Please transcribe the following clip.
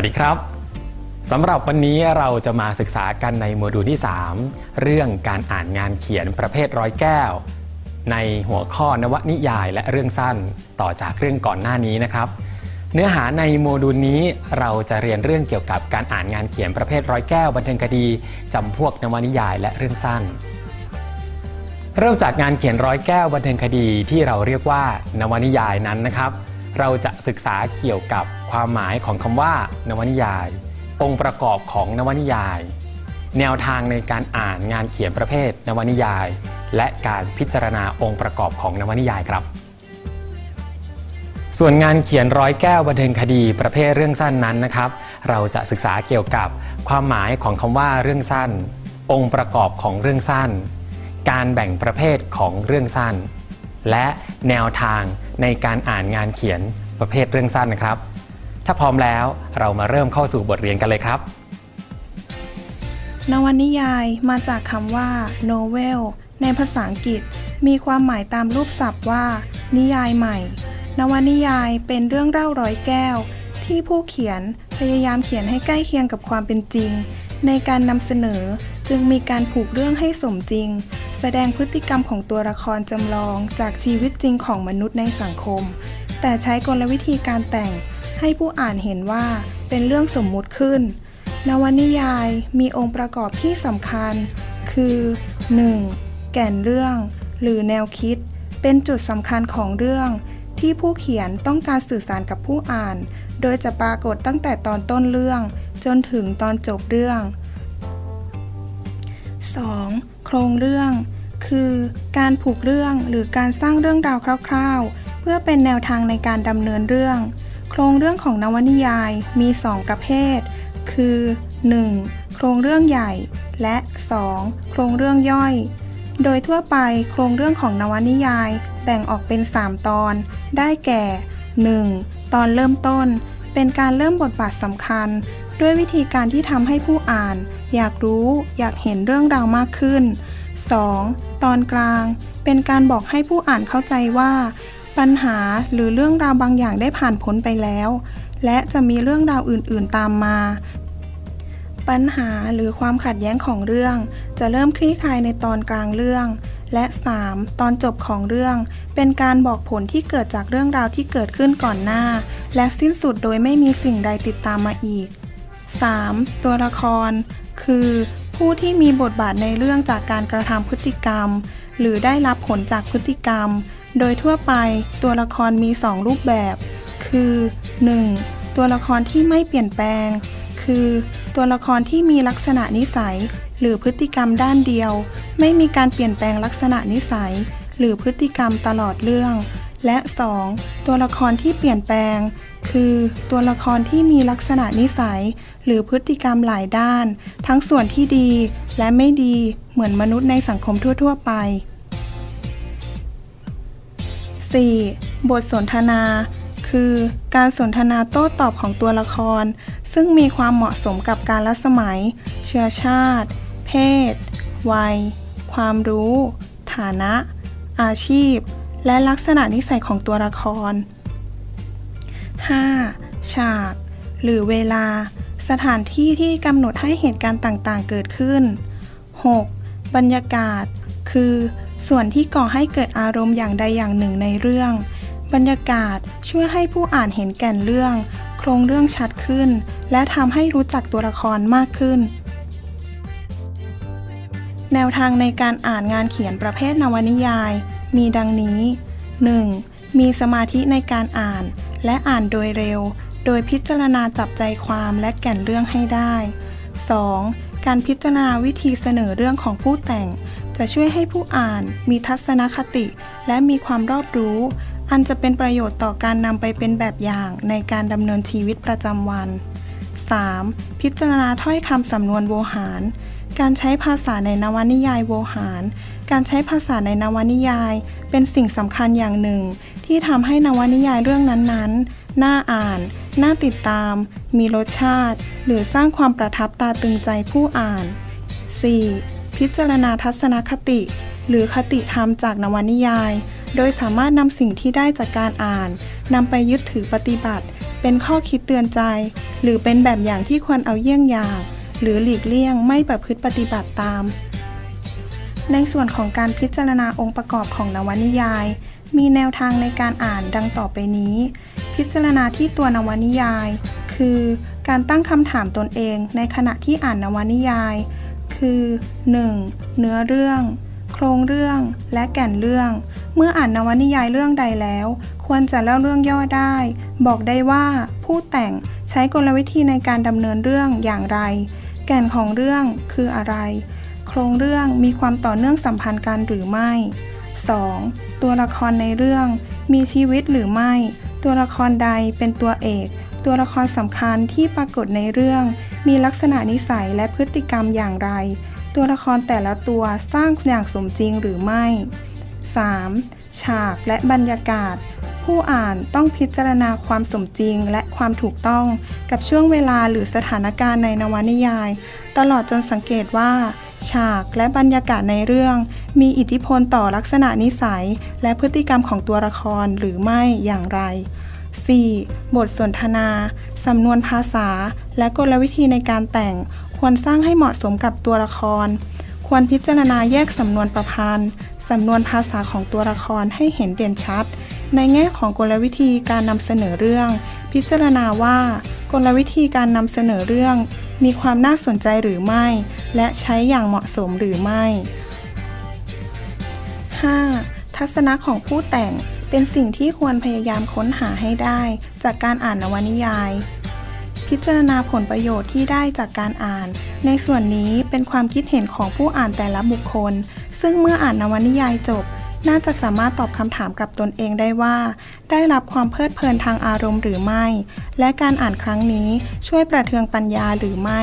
วัสดีครับสำหรับวันนี้เราจะมาศึกษากันในโมดูลที่ 3 เรื่องการอ่านงานเขียนประเภทร้อยแก้ว ในหัวข้อนวนิยายและเรื่องสั้นต่อจากเรื่องก่อนหน้านี้นะครับ เนื้อหาในโมดูลนี้เราจะเรียนเรื่องเกี่ยวกับการอ่านงานเขียนประเภทร้อยแก้วบันเทิงคดีจำพวกนวนิยายและเรื่องสั้น เริ่มจากงานเขียนร้อยแก้วบันเทิงคดีที่เราเรียกว่านวนิยายนั้นนะครับ เราจะศึกษาเกี่ยวกับ ความหมายของคำว่า นวนิยาย องค์ประกอบของนวนิยาย แนวทางในการอ่านงานเขียนประเภท นวนิยาย และการพิจารณาองค์ประกอบของนวนิยายครับ ส่วนงานเขียนร้อยแก้วบันเทิงคดีประเภทเรื่องสั้นนั้นนะครับ เราจะศึกษาเกี่ยวกับความหมายของคำว่าเรื่องสั้น องค์ประกอบของเรื่องสั้น การแบ่งประเภทของเรื่องสั้น และแนวทางในการอ่านงานเขียนประเภทเรื่องสั้นนะครับ ถ้าพร้อมแล้วเรามาเริ่มเข้าสู่บทเรียนกันเลยครับ นวนิยายมาจากคำว่า novel ในภาษาอังกฤษ มีความหมายตามรูปศัพท์ว่า นิยายใหม่ นวนิยายเป็นเรื่องเล่าร้อยแก้ว ที่ผู้เขียนพยายามเขียนให้ใกล้เคียงกับความเป็นจริง ในการนำเสนอจึงมีการผูกเรื่องให้สมจริง แสดงพฤติกรรมของตัวละครจำลองจากชีวิตจริงของมนุษย์ในสังคม แต่ใช้กลวิธีการแต่ง ให้ผู้อ่านเห็นว่าเป็นเรื่องสมมุติขึ้น นวนิยายมีองค์ประกอบที่สำคัญ คือ 1. แก่นเรื่อง หรือแนวคิด เป็นจุดสำคัญของเรื่อง ที่ผู้เขียนต้องการสื่อสารกับผู้อ่าน โดยจะปรากฏตั้งแต่ตอนต้นเรื่อง จนถึงตอนจบเรื่อง 2. โครงเรื่อง คือการผูกเรื่องหรือการสร้างเรื่องราวคร่าว ๆ เพื่อเป็นแนวทางในการดำเนินเรื่อง รงเรื่องของนวนิยายมี 2 ประเภท คือ 1. โครงเรื่องใหญ่ และ 2. โครงเรื่องย่อย โดยทั่วไปโครงเรื่องของนวนิยายแบ่งออกเป็น 3 ตอน ได้แก่ 1. ตอนเริ่มต้น เป็นการเริ่มบทบาทสำคัญ ด้วยวิธีการที่ทำให้ผู้อ่าน อยากรู้อยากเห็นเรื่องราวมากขึ้น 2. ตอนกลาง เป็นการบอกให้ผู้อ่านเข้าใจว่า ปัญหาหรือเรื่องราวบางอย่างได้ผ่านพ้นไปแล้ว และจะมีเรื่องราวอื่นๆตามมา ปัญหาหรือความขัดแย้งของเรื่อง จะเริ่มคลี่คลายในตอนกลางเรื่อง และ 3. ตอนจบของเรื่อง เป็นการบอกผลที่เกิดจากเรื่องราวที่เกิดขึ้นก่อนหน้า และสิ้นสุดโดยไม่มีสิ่งใดติดตามมาอีก 3. ตัวละคร คือ ผู้ที่มีบทบาทในเรื่องจากการกระทำพฤติกรรม หรือได้รับผลจากพฤติกรรม โดยทั่วไปตัวละครมี 2 รูปแบบ คือ 1. ตัวละครที่ไม่เปลี่ยนแปลง คือ ตัวละครที่มีลักษณะนิสัย หรือพฤติกรรมด้านเดียว ไม่มีการเปลี่ยนแปลงลักษณะนิสัย หรือพฤติกรรมตลอดเรื่อง และ 2. ตัวละครที่เปลี่ยนแปลง คือตัวละครที่มีลักษณะนิสัย หรือพฤติกรรมหลายด้าน ทั้งส่วนที่ดีและไม่ดีเหมือนมนุษย์ในสังคมทั่ว ๆ ไป 4. บทสนทนา คือการสนทนาโต้ตอบของตัวละคร ซึ่งมีความเหมาะสมกับการละสมัย เชื้อชาติ เพศ วัย ความรู้ ฐานะ อาชีพ และลักษณะนิสัยของตัวละคร 5. ฉาก หรือเวลา สถานที่ที่กำหนดให้เหตุการณ์ต่างๆ เกิดขึ้น 6. บรรยากาศ คือ ส่วนที่ก่อให้เกิดอารมณ์อย่างใดอย่างหนึ่งในเรื่อง บรรยากาศช่วยให้ผู้อ่านเห็นแก่นเรื่อง โครงเรื่องชัดขึ้น และทำให้รู้จักตัวละครมากขึ้น แนวทางในการอ่านงานเขียนประเภทนวนิยาย มีดังนี้ 1. มีสมาธิในการอ่าน และอ่านโดยเร็ว โดยพิจารณาจับใจความและแก่นเรื่องให้ได้ 2. การพิจารณาวิธีเสนอเรื่องของผู้แต่ง จะช่วยให้ผู้อ่านมีทัศนคติ และมีความรอบรู้ อันจะเป็นประโยชน์ต่อการนำไปเป็นแบบอย่างในการดำเนินชีวิตประจำวัน 3. พิจารณาถ้อยคำสำนวนโวหาร การใช้ภาษาในนวนิยายโวหาร การใช้ภาษาในนวนิยาย เป็นสิ่งสำคัญอย่างหนึ่ง ที่ทำให้นวนิยายเรื่องนั้นๆ น่าอ่าน น่าติดตาม มีรสชาติ หรือสร้างความประทับตาตึงใจผู้อ่าน 4. พิจารณาทัศนคติ หรือคติธรรมจากนวนิยาย โดยสามารถนำสิ่งที่ได้จากการอ่านนำไปยึดถือปฏิบัติ เป็นข้อคิดเตือนใจ หรือเป็นแบบอย่างที่ควรเอาเยี่ยงอย่าง หรือหลีกเลี่ยงไม่ประพฤติปฏิบัติตาม ในส่วนของการพิจารณาองค์ประกอบของนวนิยาย มีแนวทางในการอ่านดังต่อไปนี้ พิจารณาที่ตัวนวนิยาย คือ การตั้งคำถามตนเองในขณะที่อ่านนวนิยาย คือ 1. เนื้อเรื่อง โครงเรื่องและแก่นเรื่อง เมื่ออ่านนวนิยายเรื่องใดแล้ว ควรจะเล่าเรื่องย่อได้ บอกได้ว่าผู้แต่งใช้กลวิธีในการดำเนินเรื่องอย่างไร แก่นของเรื่องคืออะไร โครงเรื่องมีความต่อเนื่องสัมพันธ์กันหรือไม่ 2. ตัวละครในเรื่องมีชีวิตหรือไม่ ตัวละครใดเป็นตัวเอก ตัวละครสำคัญที่ปรากฏในเรื่อง มีลักษณะนิสัยและพฤติกรรมอย่างไร ตัวละครแต่ละตัวสร้างอย่างสมจริงหรือไม่ 3. ฉากและบรรยากาศ ผู้อ่านต้องพิจารณาความสมจริงและความถูกต้องกับช่วงเวลาหรือสถานการณ์ในนวนิยาย ตลอดจนสังเกตว่า ฉากและบรรยากาศในเรื่อง มีอิทธิพลต่อลักษณะนิสัย และพฤติกรรมของตัวละครหรือไม่อย่างไร 4. บทสนทนา สำนวนภาษา และกลวิธีในการแต่ง ควรสร้างให้เหมาะสมกับตัวละคร ควรพิจารณาแยกสำนวนประพันธ์ สำนวนภาษาของตัวละครให้เห็นเด่นชัด ในแง่ของกลวิธีการนำเสนอเรื่อง พิจารณาว่ากลวิธีการนำเสนอเรื่อง มีความน่าสนใจหรือไม่ และใช้อย่างเหมาะสมหรือไม่ 5. ทัศนะของผู้แต่ง เป็นสิ่งที่ควรพยายามค้นหาให้ได้ จากการอ่านนวนิยาย พิจารณาผลประโยชน์ที่ได้จากการอ่าน ในส่วนนี้เป็นความคิดเห็นของผู้อ่านแต่ละบุคคล ซึ่งเมื่ออ่านนวนิยายจบ น่าจะสามารถตอบคำถามกับตนเองได้ว่า ได้รับความเพลิดเพลินทางอารมณ์หรือไม่ และการอ่านครั้งนี้ช่วยประเทืองปัญญาหรือไม่